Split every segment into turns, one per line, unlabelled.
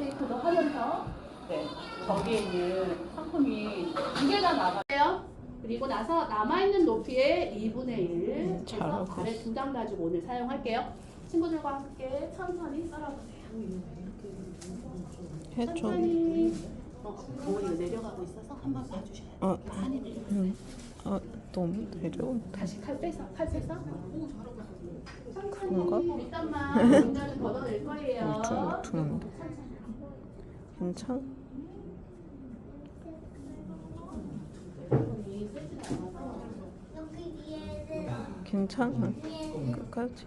테이크도 하면서 네, 저기에 있는 상품이 두 개가 나가요. 그리고 나서 남아있는 높이의 2분의 1
잘하고
그래서 발에 두 장 가지고 오늘 사용할게요. 친구들과 함께 천천히 썰어보세요.
해줘.
천천히 어, 어머니가 내려가고 있어서 한번 봐주셔야 돼요.
어,
산이 내려가.
음, 아, 너무 내려온다.
다시 칼 빼서 칼 빼서
그런가?
천천히 일단만 공간을 걷어낼 거예요.
울퉁불퉁한데. 괜찮아? 괜찮아. 끝까지.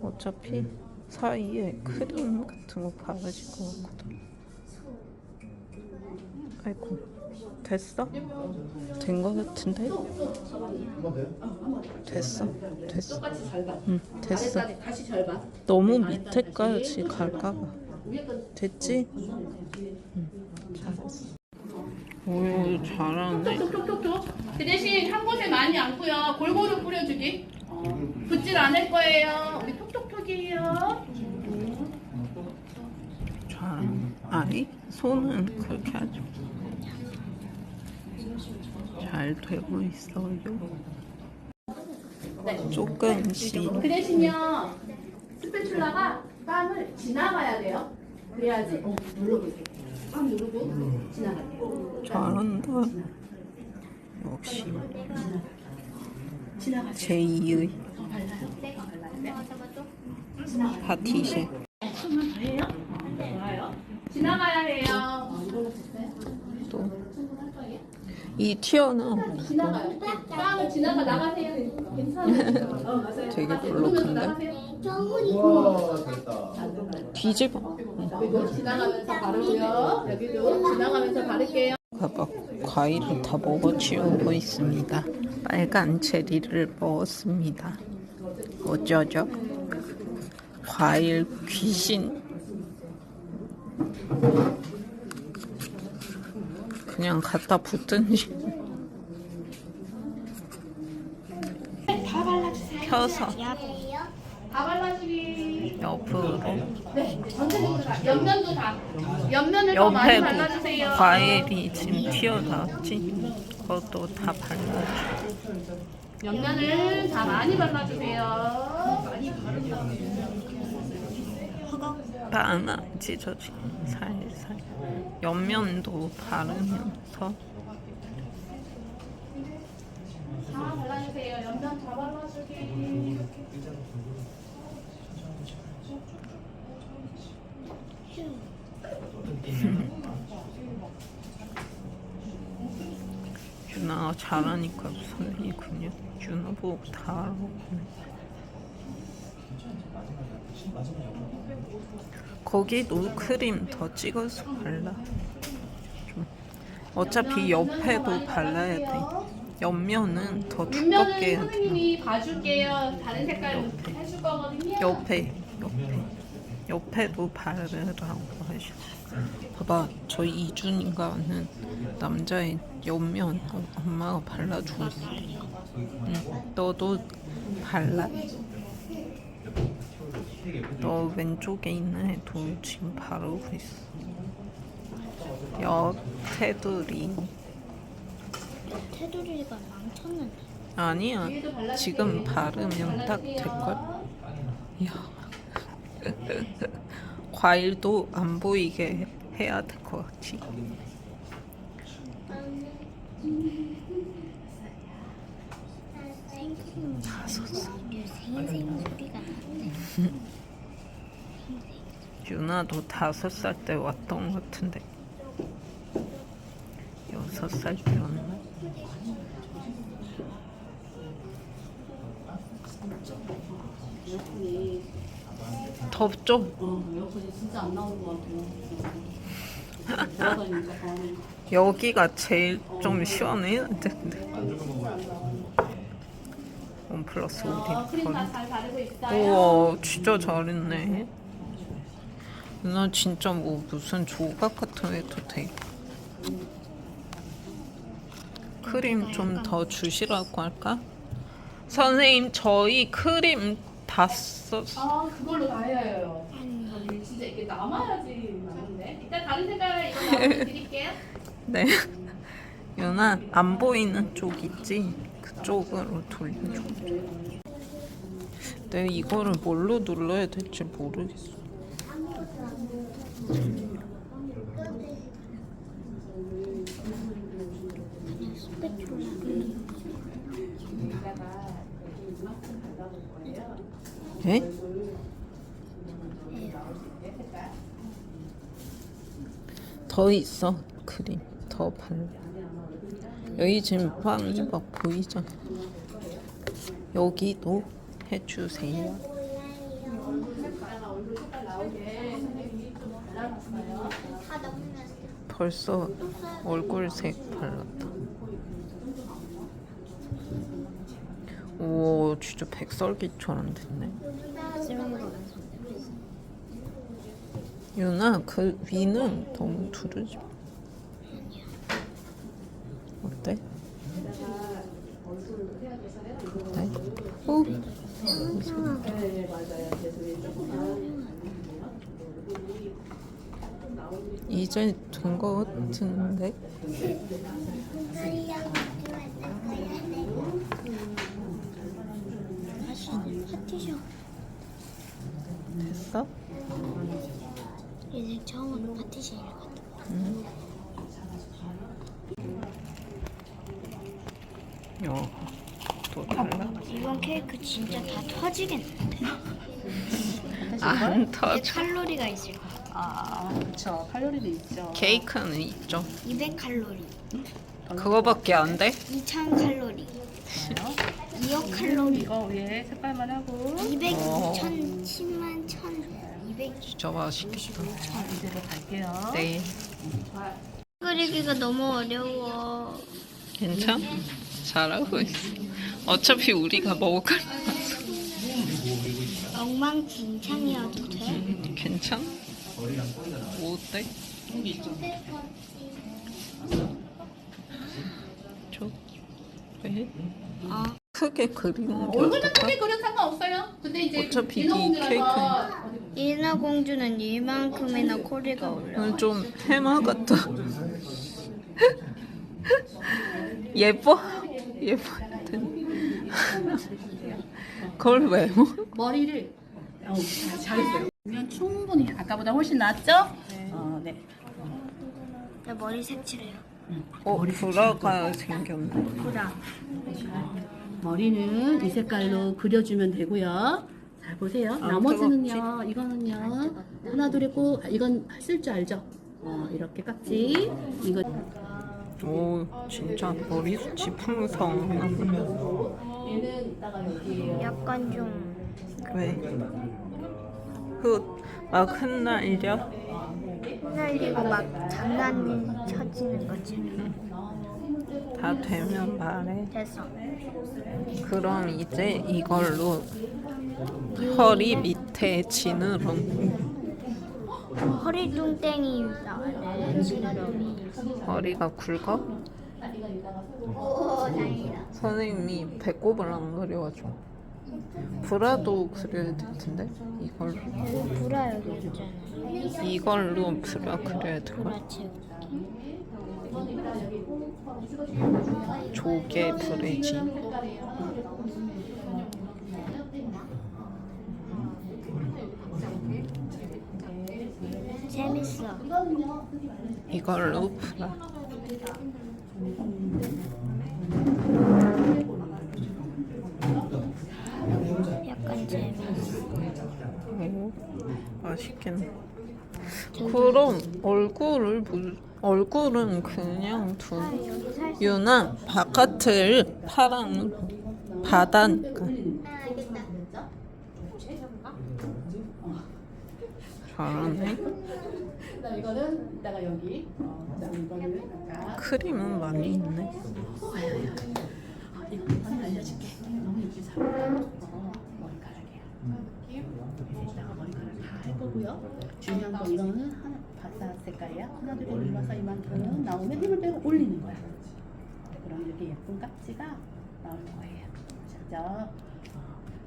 어차피 사이에 크림 같은 거 바르실 것 같거든. 아이고, 됐어? 된 거 같은데? 됐어? 됐어. 응, 됐어. 너무 밑에까지 갈까봐. 됐지? 응, 잘했어. 오, 잘하네.
그 대신 한 곳에 많이 않고요. 골고루 뿌려주기. 붓질 않을 거예요. 우리 톡톡톡이에요.
잘하네. 아니, 손은 그렇게 하죠. 잘 되고 있어요.
네.
조금씩.
그 대신요. 스패츌라가 빵을 지나가야 돼요. 그래야지. 어, 눌러보세요. 빵 누르고 지나가요.
잘한다. 역시
지나가요.
제2의
어, 발라요. 네, 발라요. 네. 지나가요.
파티시.
숨을 더 해요? 좋아요. 지나가야 해요. 어, 이걸로 됐어요?
또.
충분할 거예요?
이
지나가요. 빵을 지나가 나가세요. 괜찮아요. 어, 맞아요.
되게?
나가세요.
우와 됐다.
뒤집어.
여기도 지나가면서 바르고요. 여기도 지나가면서 바를게요.
봐봐. 과일을 다 먹어치우고 있습니다. 빨간 체리를 먹었습니다. 어쩌죠? 과일 귀신. 그냥 갖다 붓든지
다 발라주세요.
펴서
다 발라주기.
옆으로
네, 전체적으로 다. 옆면도 다. 옆면을 더 많이
옆에도
발라주세요.
과일이 지금 튀어나왔지? 그것도 다 발라.
옆면을 다 많이 발라주세요. 많이 다음 에.
빵아 찢어지 살살 옆면도 바르면서
다 발라주세요. 옆면 다 발라주기.
유나 잘하니까 보고 다 하고 거기도 크림 더 찍어서 발라 좀. 어차피 옆에도 발라야 돼 옆면은 더 두껍게 해야 돼
선생님이 봐줄게요. 다른 색깔 해줄 거거든요.
옆에 옆에 옆에도 바르라고 하시고 봐봐 저 이준이가는 남자의 옆면 어, 엄마가 발라주고 있어 응, 너도 발라 너 왼쪽에 있는 애도 지금 바르고 있어. 옆에들이
테두리가 망쳤는데.
아니야. 지금 바르면 딱. 될걸? 야. 과일도 안 보이게 해야 될 것 같지?
생생 생생 소리가 나는데
유나도 다섯 살 때 왔던 것 같은데 여섯 살 때 왔나? 덥죠? 여기가 제일 좀 시원해야 되는데 원 플러스
바르고 있어요.
우와 진짜 잘했네 누 나 진짜 뭐 무슨 조각 같은 거 해도 돼 크림 좀 더 주시라고 할까? 선생님 저희 크림 다 썼어
아, 그걸로 다 해요. 진짜 이게 남아야지 맞는데. 일단 다른 색깔 이거 드릴게요.
네. 유나 안 보이는 쪽 있지? 그쪽으로 돌려줘. 내가 이거를 뭘로 눌러야 될지 모르겠어. 에? 더 있어 크림. 더 발라. 여기 지금 빵이 막 보이잖아 여기도 해주세요 벌써 얼굴색 발랐다 오 진짜 백설기처럼 됐네 유나 그 위는 너무 두르지 마. 어때? 어때? 오 이제 된거 같은데? 됐어?
인생 처음으로 파티셔를 갔다.
어, 또 달라?
이번 케이크 진짜 다 터지겠는데?
안
이게
터져.
칼로리가 있을 거야.
아, 그렇죠. 칼로리도 있죠.
케이크는 있죠.
200 칼로리,
그거밖에 안 돼?
2000 칼로리, 2억 칼로리,
이거 위에 색깔만 하고
200,
어.
1000, 10만, 1000, 200.
진짜 맛있겠다.
이대로 갈게요.
네.
그리기가 너무 어려워.
괜찮? 잘하고 있어. 어차피 우리가 먹을 거라.
엉망진창이어도 돼?
음, 괜찮? 뭐 어때? 저 왜?
어.
크게 그리는 게
얼굴도
어떨까?
크게 그려도 상관없어요. 근데 이제
어차피 이
인어공주라서
예나 공주는 이만큼이나 코리가 올려.
오늘 좀 해마 같다. 예뻐? 예뻐. 그걸 왜?
머리를 어, 잘했어요. 그러면 충분히 아까보다 훨씬 낫죠? 어, 네.
나 머리 색칠해요.
어, 브라가 생겼네.
보라.
머리는 이 색깔로 그려주면 되고요. 잘 보세요.
안
나머지는요. 이거는요. 하나 둘 있고 아, 이건 쓸 줄 알죠? 어, 이렇게 깍지. 이거
오, 진짜 머리숱이 풍성하네.
얘는 이따가 여기에요.
약간 좀
왜? 그, 막 흩날려?
흩날리고 막 장난 쳐지는 거지.
다 되면 말해.
됐어.
그럼 이제 이걸로 허리 밑에 지느러미.
허리 뚱땡이 나와요. 지느러미.
허리가 굵어?
오, 다행이다.
선생님이 배꼽을 안 그려가지고. 브라도 그려야 될 텐데? 이걸로.
불화 여기 있잖아.
이걸로 브라 그려야 될 걸.
불화 채우기.
조개 브레지.
재밌어.
이걸로 브라. 오, 맛있겠네. 그럼 얼굴을 무, 얼굴은 그냥 두. 유나 바깥을 파랑 바다니까. 잘하네.
이거는 여기.
크림은 많이 있네.
이거 한번 알려줄게. 너무. 어, 머리카락이야. 이렇게 이따가 머리카락 다할 거고요. 중요한 건 이거는 하나 바다 색깔이야. 하나 둘 눌러서 이만큼 나오면 힘을 빼고 올리는 거야. 그럼 이렇게 예쁜 깍지가 나올 거예요. 아셨죠?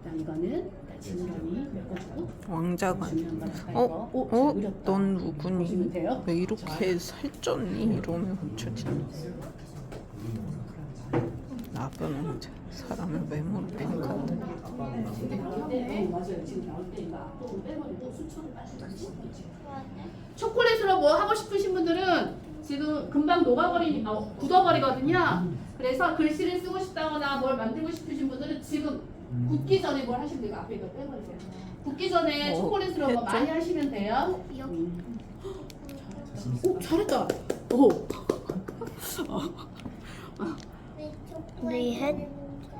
어, 이거는 일단 지느러미 메꿔주고
왕자가
중요한 건 아까
어?
이거. 오,
어?
잘 그렸다.
넌
보시면
누구니?
돼요.
왜 이렇게 살쪘니? 이러면 어쩌지? 나쁜 사람의 외모를 평가한다.
네, 맞아요. 지금 나올 때 이거 앞으로 빼버리고 수초를 빠지고 초콜릿으로 뭐 하고 싶으신 분들은 지금 금방 녹아버리, 아, 굳어버리거든요. 그래서 글씨를 쓰고 싶다거나 뭘 만들고 싶으신 분들은 지금 굳기 전에 뭘 하시면 돼요. 앞에 이거 빼버리세요. 굳기 전에
어,
초콜릿으로 뭐? 많이 하시면 돼요.
여기
오, 잘했다. 오,
근데 이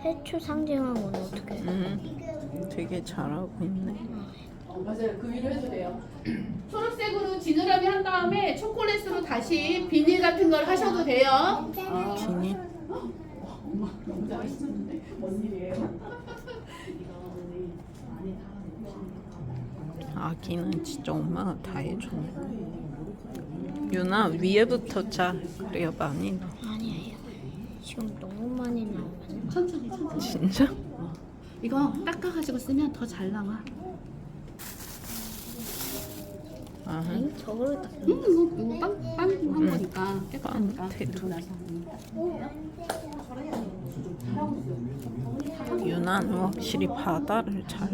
해, 해초 상징한 건 어떻게 해?
음, 되게 잘하고 있네.
어, 맞아요. 그 위로 해도 돼요. 초록색으로 지느러미 한 다음에 초콜릿으로 다시 비닐 같은 걸 하셔도 돼요. 어.
비니?
엄마 너무 잘하시는데 뭔 일이에요?
아기는 진짜 엄마가 다 해줬네. 유나 위에부터 짜. 그래야 많이 나.
지금 너무 많이 나오거든요
천천히 천천히.
진짜?
이거 닦아가지고 쓰면 더 잘 나와.
아,
아니 저거를
딱음 이거 이거 빵빵한 거니까 깨끗하니까
빵 테두.
그리고 나서 음.
유나는 확실히 바다를 잘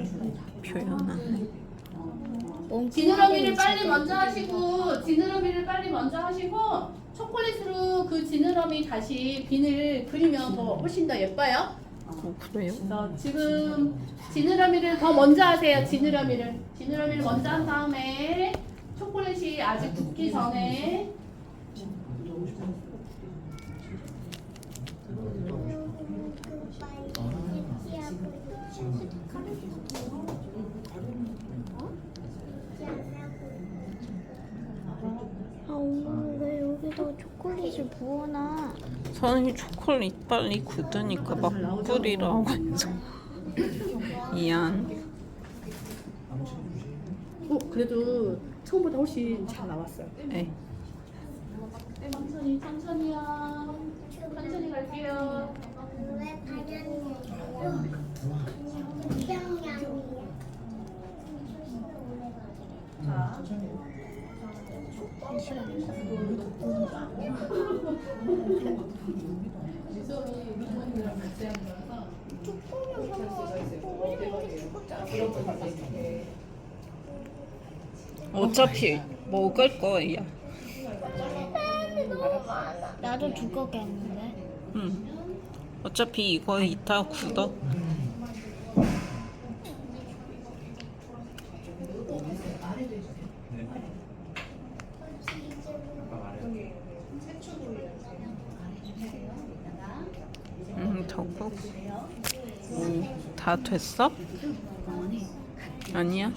표현하네.
지느러미를 빨리 먼저 하시고 지느러미를 빨리 먼저 하시고 초콜릿으로 그 지느러미 다시 비늘 그리면 더 훨씬 더 예뻐요.
어, 그래요?
그래서 지금 지느러미를 더 먼저 하세요. 지느러미를 지느러미를 먼저 한 다음에 초콜릿이 아직 굳기 전에
아왜 여기다 초콜릿을 부어놔
선이 초콜릿 빨리 굳으니까 막 뿌리라고 해서. 미안.
어 그래도 처음보다 훨씬 잘 나왔어요.
에.
천천히 천천히요. 천천히 갈게요. 미소미 미소님이랑 같이 한 거라서
어차피 먹을 거야.
나도 죽었겠는데
응. 어차피 이거 이따 굳어. 다 됐어? 아니야?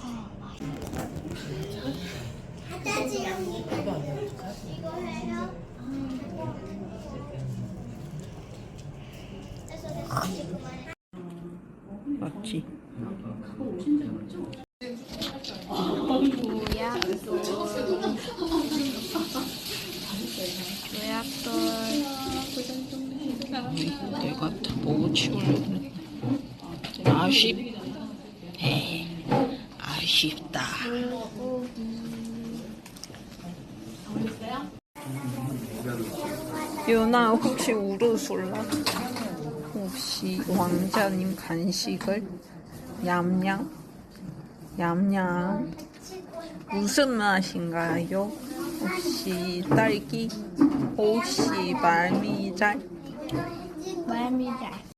맞지?
요약돌
내가 다 보고 치우려고 아쉽 에이, 아 쉽다. 유나 혹시 우르솔라? 혹시 왕자님 간식을? 얌얌 얌얌 무슨 맛인가요? 혹시 딸기? 혹시 말미잘?
말미잘